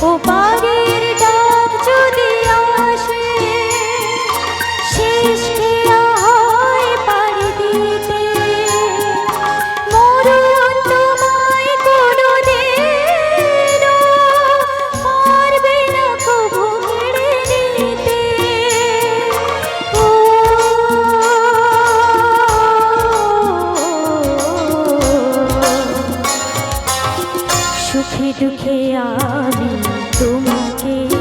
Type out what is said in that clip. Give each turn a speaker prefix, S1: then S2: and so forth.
S1: 我把。সুখে আমি তোমাকে